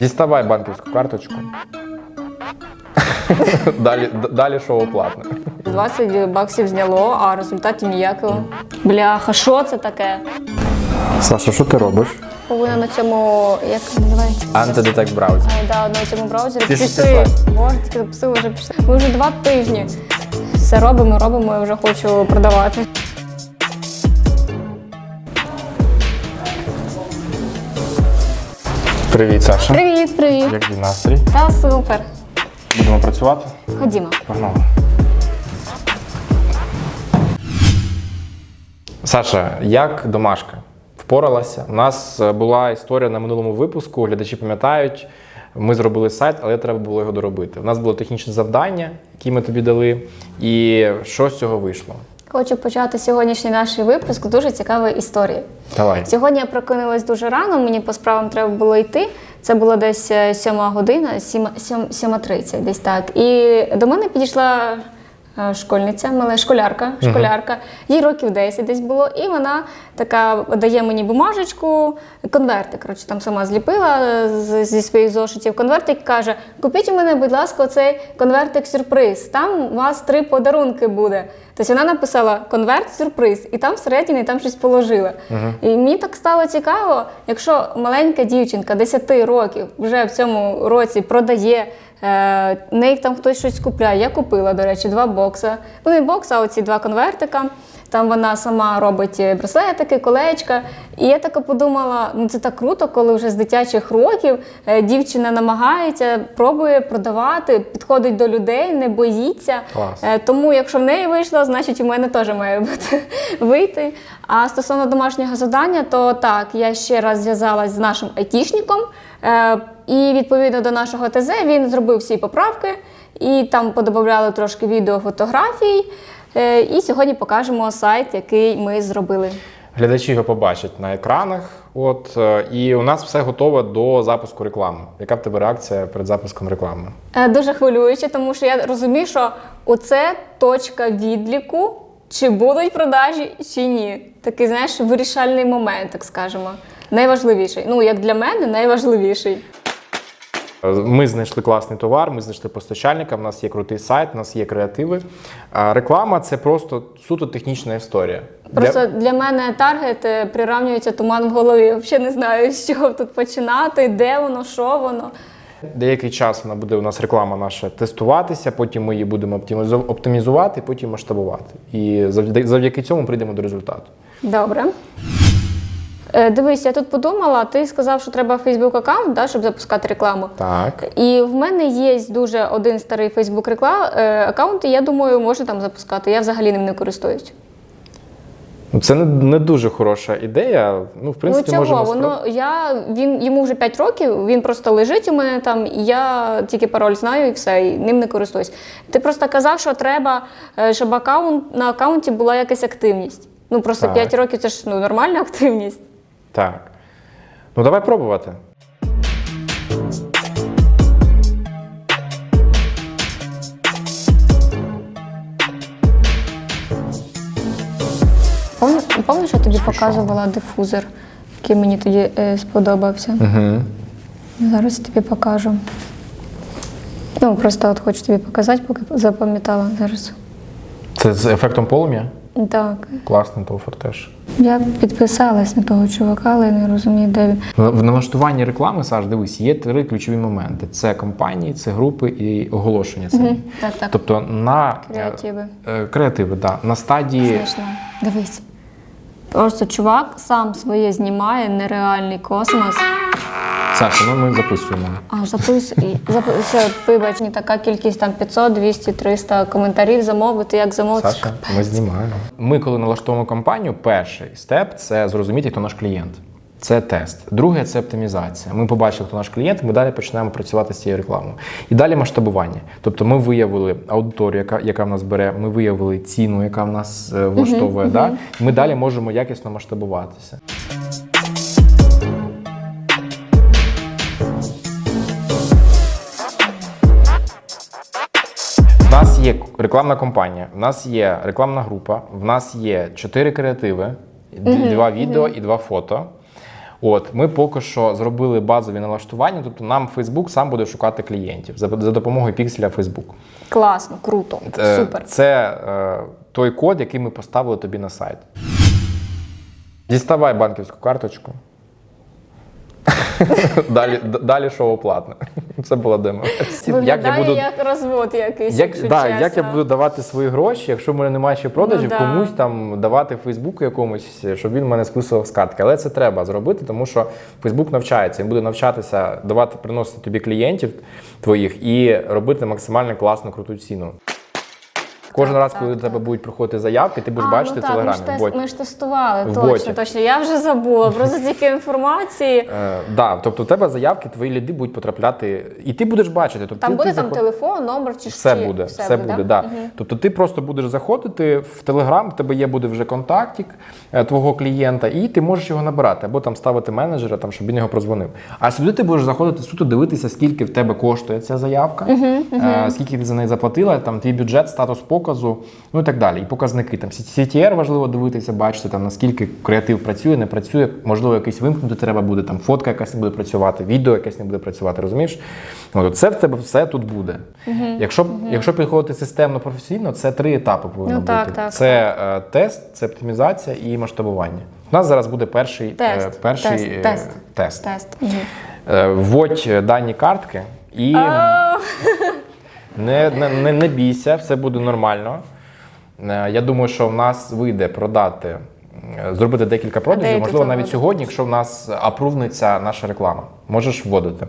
Діставай банківську карточку. далі, далі шоу платне. 20 баксів зняло, а результатів ніякого. Бляха, що це таке? Саша, що ти робиш? Повинна на цьому, як називається? Антидетект браузер. А, да, на цьому браузері ж пішли. Боже, тільки запустили, вже пішли. Ми вже два тижні. Все робимо, робимо, я вже хочу продавати. Привіт, Саша. Привіт, привіт. Як твій настрій? Та супер. Будемо працювати? Ходімо. Погнали. Саша, як домашка? Впоралася? У нас е, була історія на минулому випуску. Глядачі пам'ятають. Ми зробили сайт, але треба було його доробити. У нас було технічне завдання, яке ми тобі дали. І що з цього вийшло? Хочу почати сьогоднішній наш випуск дуже цікавої історії. Давай. Сьогодні я прокинулась дуже рано, мені по справам треба було йти. Це було десь е, сьома година, сіма- сьом- сьома тридцять, десь так. І до мене підійшла е, школьниця, мала школярка, школярка, їй років 10 десь було, і вона така дає мені бумажечку, конвертик. Коротше, там сама зліпила е, зі своїх зошитів конвертик, і каже: купіть у мене, будь ласка, оцей конвертик сюрприз. Там у вас три подарунки буде. Тобто вона написала конверт сюрприз, і там всередині там щось положила. І мені так стало цікаво, якщо маленька дівчинка 10 років вже в цьому році продає, е, неї там хтось щось купляє. Я купила, до речі, два бокса. Ну, не бокс, а оці два конвертика. Там вона сама робить браслетики, колечка. І я така подумала: ну це так круто, коли вже з дитячих років е, дівчина намагається, пробує продавати, підходить до людей, не боїться. Клас. Е, Тому, якщо в неї вийшло, значить у мене теж має бути вийти. А стосовно домашнього завдання, то так, я ще раз зв'язалась з нашим айтішником, е, і відповідно до нашого ТЗ він зробив всі поправки, і там подобавляли трошки відео, фотографій. Е, І сьогодні покажемо сайт, який ми зробили. Глядачі його побачать на екранах. От е, і у нас все готове до запуску реклами. Яка в тебе реакція перед запуском реклами? Е, Дуже хвилююче, тому що я розумію, що оце точка відліку, чи будуть продажі, чи ні. Такий, знаєш, вирішальний момент, так скажемо. Найважливіший. Ну, як для мене, найважливіший. Ми знайшли класний товар, ми знайшли постачальника. В нас є крутий сайт, у нас є креативи. А реклама це просто суто технічна історія. Просто для мене таргет е, приравнюється туман в голові. Взагалі не знаю, з чого тут починати, де воно, що воно. Деякий час вона буде у нас реклама наша тестуватися, потім ми її будемо оптимізу- оптимізувати, потім масштабувати. І завдяки цьому прийдемо до результату. Добре. Е, Дивись, я тут подумала, ти сказав, що треба Facebook аккаунт, да, щоб запускати рекламу. Так. І в мене є дуже один старий Facebook реклам е, аккаунт, і я думаю, можна там запускати. Я взагалі ним не користуюсь. Ну, Це не, не дуже хороша ідея. Ну, в принципі, ну чого? Воно я він йому вже 5 років. Він просто лежить у мене там, і я тільки пароль знаю і все, і ним не користуюсь. Ти просто казав, що треба, е, щоб аккаунт на аккаунті була якась активність. Ну просто Так. 5 років це ж ну, нормальна активність. Так. Ну, давай пробувати. Пам'ятаєш, я тобі показувала дифузор, який мені тоді е, сподобався. Угу. Зараз тобі покажу. Ну, просто от хочу тобі показати, поки запам'ятала зараз. Це з ефектом полум'я? Так. Класний тофер теж. Я підписалась на того чувака, але не розумію, де він. В налаштуванні реклами, Саш, дивись, є три ключові моменти: це компанії, це групи і оголошення самі. Так, так. Тобто на е, Креативи. е, креативи, да. на стадії Звісно. Дивись. Просто чувак сам своє знімає нереальний космос. Саша, ну ми записуємо. А записуй, записуй, вибач, не така кількість там 500, 200, 300 коментарів замовити, як замовити. Саша, ми знімаємо. Ми, коли налаштовуємо кампанію, перший степ це зрозуміти, хто наш клієнт. Це тест. Друге це оптимізація. Ми побачили, хто наш клієнт, ми далі починаємо працювати з цією рекламою. І далі масштабування. Тобто ми виявили аудиторію, яка, яка в нас бере, ми виявили ціну, яка в нас е, влаштовує. Да? Ми далі можемо якісно масштабуватися. Рекламна кампанія, в нас є рекламна група, в нас є чотири креативи, д- два відео і два фото. От ми поки що зробили базові налаштування, тобто нам Facebook сам буде шукати клієнтів за, за допомогою пікселя Facebook. Класно, круто, Е, супер. Це е, той код, який ми поставили тобі на сайт. Діставай банківську карточку. далі, далі шоу платне. Це була демо. Виглядає як розвод якийсь. як, якщо да, як я буду давати свої гроші, якщо в мене немає ще продажів, Ну да. комусь там давати Фейсбуку якомусь, щоб він мене списував з картки. Але це треба зробити, тому що Фейсбук навчається. Він буде навчатися давати, приносити тобі клієнтів твоїх і робити максимально класну круту ціну. Кожен раз, коли до тебе будуть приходити заявки, ти будеш А, бачити ну в так, ми телеграмі. ж, тест, ми ж тестували, В точно, боті. точно. Я вже забула. Просто стільки інформації. Е, да, тобто у тебе заявки, твої ліди будуть потрапляти, і ти будеш бачити. Тобто, Там ти, буде ти там заход- телефон, номер чи Все чи- буде, все, буде, да. Тобто ти просто будеш заходити в Телеграм, в тебе є буде вже контактик е, твого клієнта, і ти можеш його набирати, або там ставити менеджера, там, щоб він його прозвонив. А сюди ти будеш заходити суто дивитися, скільки в тебе коштує ця заявка, е, скільки ти за неї заплатила, там твій бюджет, статус показу, ну і так далі. І показники. Там CTR важливо дивитися, бачити, там, наскільки креатив працює, не працює, можливо, якийсь вимкнути треба буде, там фотка якась не буде працювати, відео якесь не буде працювати, розумієш? От, це в тебе все тут буде. Якщо, якщо підходити системно професійно, це три етапи повинно Ну, бути. так, так, це е, тест, це оптимізація і масштабування. У нас зараз буде перший Тест, е, перший тест, е, тест. тест. Тест. Е, Вводь е, дані картки і не, не, не, бійся, все буде нормально. Е, Я думаю, що в нас вийде продати, е, зробити декілька продажів, деякі можливо, навіть сьогодні, якщо в нас апрувниться наша реклама. Можеш вводити.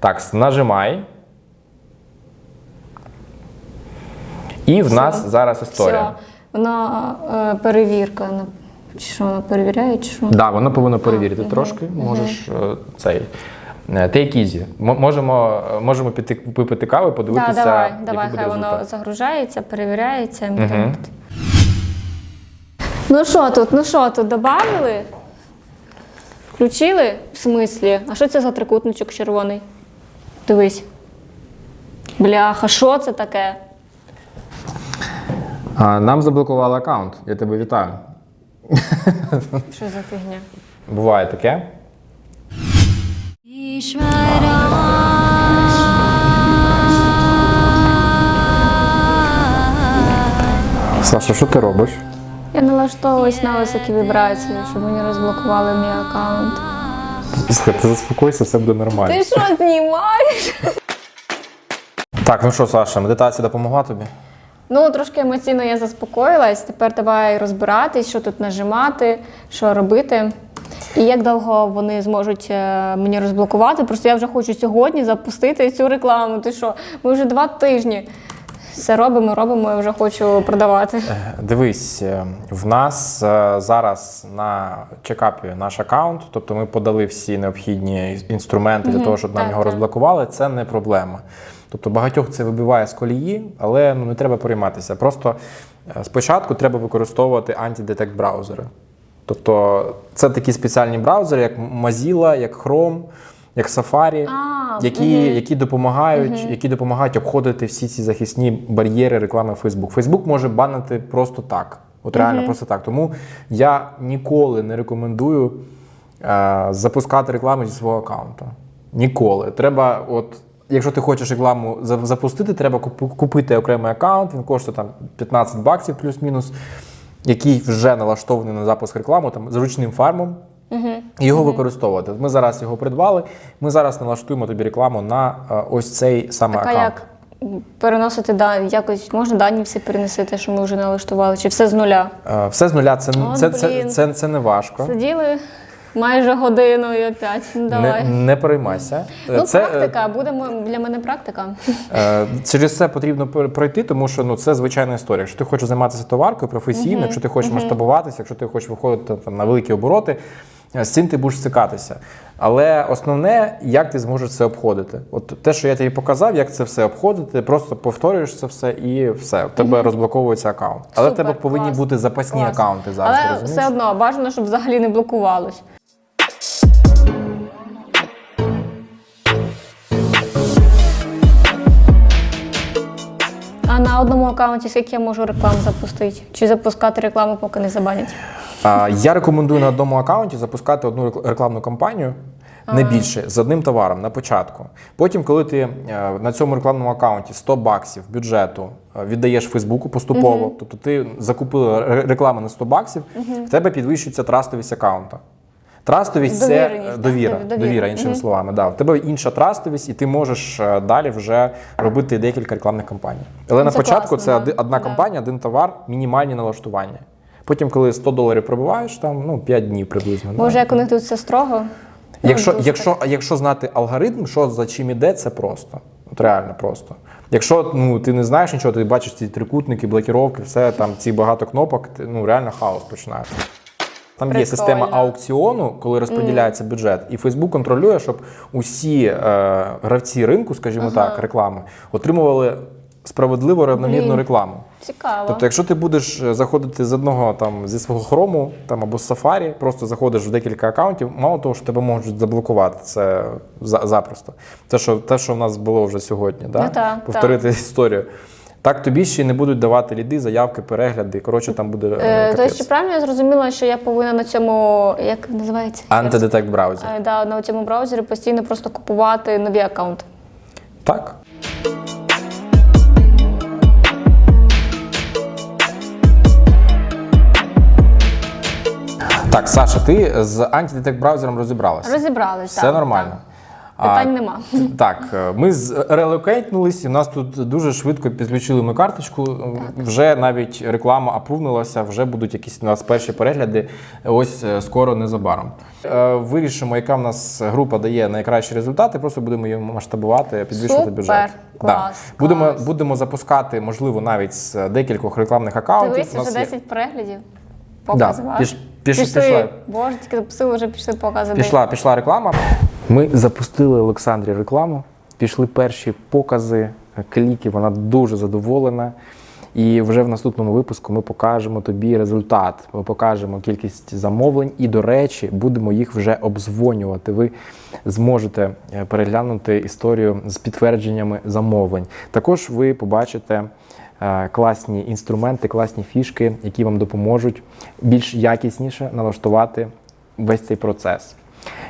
Так, нажимай. І в нас зараз історія. Все. Вона е, перевірка. Чи що вона перевіряє, чи що? Так, да, воно повинно перевірити трошки. Можеш е, цей. Е, Take easy. Можемо, е, можемо піти випити кави, подивитися. Да, давай, який давай, буде хай воно загружається, перевіряється. йти. Ну що тут, ну що тут, додали? Включили? В смислі? А що це за трикутничок червоний? Дивись. Бляха, що це таке? А, Нам заблокували аккаунт. Я тебе вітаю. Що за фігня? Буває таке. Саша, що ти робиш? Я налаштовуюсь на високі вібрації, щоб мені розблокували мій аккаунт. Слухай, ти заспокойся, все буде нормально. Ти що знімаєш? Так, ну що, Саша, медитація допомогла тобі? Ну, трошки емоційно я заспокоїлась. Тепер давай розбиратись, що тут нажимати, що робити. І як довго вони зможуть е, мені розблокувати. Просто я вже хочу сьогодні запустити цю рекламу. Ти що? Ми вже два тижні все робимо, робимо, я вже хочу продавати. Дивись, е, в нас е, зараз на чекапі наш аккаунт, тобто ми подали всі необхідні інструменти для того, щоб нам так, його так. розблокували. Це не проблема. Тобто багатьох це вибиває з колії, але ну, не треба перейматися. Просто е, спочатку треба використовувати антидетект браузери. Тобто це такі спеціальні браузери, як Mozilla, як Chrome, як Safari, А, які, які, допомагають, які допомагають обходити всі ці захисні бар'єри реклами Facebook. Facebook може банити просто так. От реально просто так. Тому я ніколи не рекомендую е, запускати рекламу зі свого аккаунту. Ніколи. Треба, от, якщо ти хочеш рекламу запустити, треба купити окремий аккаунт, він коштує там 15 баксів плюс-мінус, який вже налаштований на запуск реклами там, з ручним фармом. І його використовувати. Ми зараз його придбали. Ми зараз налаштуємо тобі рекламу на е, ось цей саме Так, аккаунт. як переносити дані? Якось можна дані всі переносити, що ми вже налаштували, чи все з нуля? Е, Все з нуля, це, О, це, це, це, це, це не важко. Сиділи майже годину і опять. Ну, давай. Не, не переймайся. Ну, це, е, практика, буде мо- для мене практика. Е, Через це потрібно пройти, тому що ну це звичайна історія. Якщо ти хочеш займатися товаркою професійно, якщо ти хочеш масштабуватися, якщо ти хочеш виходити там на великі обороти, е, з цим ти будеш стикатися. Але основне, як ти зможеш це обходити. От те, що я тобі показав, як це все обходити, просто повторюєш це все і все. У тебе розблоковується аккаунт. Але в тебе повинні клас, бути запасні клас. аккаунти завжди. Але розумієш? все одно бажано, щоб взагалі не блокувалось. А на одному аккаунті скільки я можу реклам запустити? Чи запускати рекламу, поки не забанять? А, Я рекомендую на одному аккаунті запускати одну рекламну кампанію. Не більше з одним товаром на початку. Потім, коли ти е, на цьому рекламному аккаунті 100 баксів бюджету е, віддаєш Фейсбуку поступово, тобто ти закупила рекламу на 100 баксів, в тебе підвищується трастовість аккаунта. Трастовість це е, довіра, Довіра. довіра, іншими словами. Да. В тебе інша трастовість, і ти можеш е, далі вже робити декілька рекламних кампаній. Але на Це початку класно, це да. одна Да. компанія, один товар, мінімальні налаштування. Потім, коли 100 доларів пробиваєш, там ну 5 днів приблизно. да. Може, як у них тут все строго. Ну, Якщо, якщо, якщо знати алгоритм, що за чим іде, це просто. От реально просто. Якщо ну, ти не знаєш нічого, ти бачиш ці трикутники, блокіровки, все там ці багато кнопок, ти, ну реально хаос починається. Там є система аукціону, коли розподіляється бюджет, і Facebook контролює, щоб усі е, гравці ринку, скажімо так, реклами, отримували справедливо рівномірну рекламу. Цікаво. Тобто, якщо ти будеш е, заходити з одного там зі свого хрому там або з Safari, просто заходиш в декілька акаунтів, мало того, що тебе можуть заблокувати це запросто. Те, що те, що в нас було вже сьогодні, да? Ну, так, повторити історію. Так тобі ще й не будуть давати ліди, заявки, перегляди. Коротше, там буде е, Е, Тобто, чи правильно я зрозуміла, що я повинна на цьому, як називається? Антидетект браузер. Е, Да, на цьому браузері постійно просто купувати нові аккаунти. Так. Так, Саша, ти з антидетект браузером розібралася. Розібралися. Все нормально. Питань нема. Так, е, ми релокейтнулись, і у нас тут дуже швидко підключили ми карточку. Вже навіть реклама апрувнулася, вже будуть якісь у нас перші перегляди. Ось е, скоро незабаром. Е, Вирішимо, яка в нас група дає найкращі результати. Просто будемо її масштабувати, підвищувати Супер, бюджет. клас, Будемо, клас. будемо запускати, можливо, навіть з декількох рекламних аккаунтів. Дивись, вже є- 10 переглядів. Да, Покази піш- піш- пішли. пішла. Боже, тільки запустили, вже пішли покази. Пішла, пішла реклама. Ми запустили Олександрі рекламу. Пішли перші покази, кліки. Вона дуже задоволена. І вже в наступному випуску ми покажемо тобі результат. Ми покажемо кількість замовлень, і, до речі, будемо їх вже обдзвонювати. Ви зможете е, переглянути історію з підтвердженнями замовлень. Також ви побачите е, класні інструменти, класні фішки, які вам допоможуть більш якісніше налаштувати весь цей процес.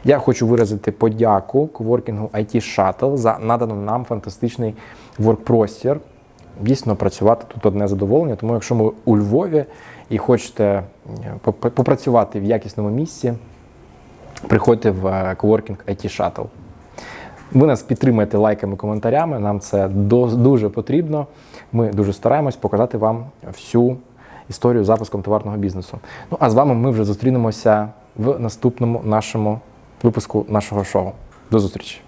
Я хочу виразити подяку коворкінгу IT Shuttle за надану нам фантастичний воркпростір. Дійсно, працювати тут одне задоволення. Тому, якщо ми у Львові і хочете е, попрацювати в якісному місці, приходьте в е, коворкінг IT Shuttle. Ви нас підтримаєте лайками, коментарями. Нам це дуже потрібно. Ми дуже стараємось показати вам всю історію запуском товарного бізнесу. Ну а з вами ми вже зустрінемося в наступному нашому випуску нашого шоу. До зустрічі.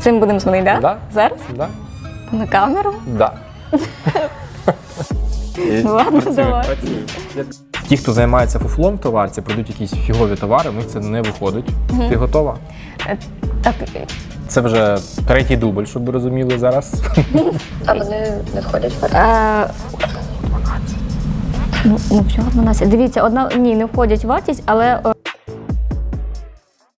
Цим будемо дзвонити, да? Да. Зараз? Да? На камеру? Да. Ладно, давай. Ті, хто займається фуфлом в товарці, продають якісь фігові товари, в них це не виходить. Ти готова? Е, Так, Це вже третій дубль, щоб ви розуміли зараз. А вони не входять в Е, Ну, ну, всього 12. Дивіться, одна ні, не входять в вартість, але е,